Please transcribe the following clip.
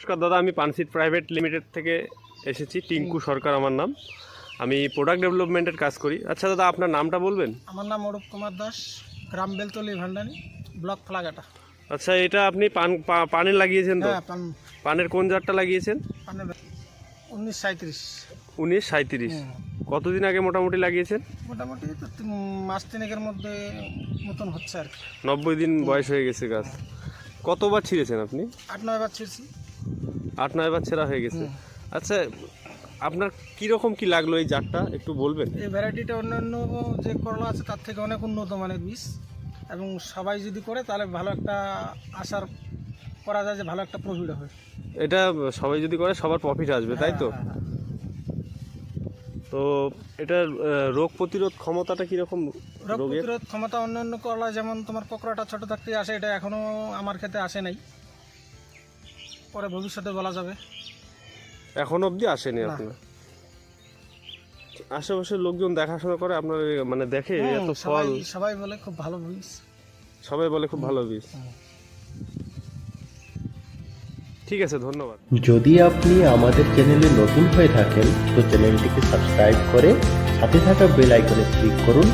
নমস্কার দাদা আমি পানসিট প্রাইভেট লিমিটেড থেকে এসেছি টিঙ্কু সরকার আমার নাম। আমি প্রোডাক্ট ডেভেলপমেন্টের কাজ করি। আচ্ছা দাদা আপনার নামটা বলবেন? আমার নাম অরূপ কুমার দাস গ্রাম বেলতলি ভান্ডানি ব্লক ফলাঘাটা। আচ্ছা এটা আপনি পান পা- পানে লাগিয়েছেন তো? হ্যাঁ পানের কোন জারটা লাগিয়েছেন? উনিশ সাঁত্রিশ উনিশ সাঁত্রিশ কতদিন আগে মোটামুটি লাগিয়েছেন? মোটামুটি মাস তিনেকের মধ্যে মতন হচ্ছে আর কি। নব্বই দিন বয়স হয়ে গেছে গাছ। কতবার ছিঁড়েছেন আপনি? আট নয় বার ছিঁড়ছি। আট নয় বার ছেঁড়া হয়ে গেছে। আচ্ছা আপনার কীরকম কি লাগল এই জারটা? একটু বলবেন। এই ভ্যারাইটিটা অন্যান্য যে করলা আছে তার থেকে অনেক উন্নত মানের বীজ। এবং সবাই যদি করে তাহলে ভালো একটা আশার করা যায় যে ভালো একটা প্রফিট হবে। এটা সবাই যদি করে সবার প্রফিট আসবে তাই তো? হ্যাঁ, হ্যাঁ। তো এটার রোগ প্রতিরোধ ক্ষমতাটা কীরকম রোগ প্রতিরোধ ক্ষমতা অন্যান্য করলা যেমন তোমার পকোড়াটা ছোট থাকতে আসে এটা এখনও আমার ক্ষেতে আসে নাই। পরে ভবিষ্যতে বলা যাবে। এখন অবধি আসেনি আপনার? আশেপাশের লোকজন দেখাশোনা করে আপনার মানে দেখে এত সবাই ফল। সবাই বলে খুব ভালো বীজ। সবাই বলে খুব ভালো বীজ। ঠিক আছে ধন্যবাদ। যদি আপনি আমাদের চ্যানেলে নতুন হয়ে থাকেন তো চ্যানেলটিকে সাবস্ক্রাইব করে সাথে থাকা বেল আইকনে ক্লিক করুন।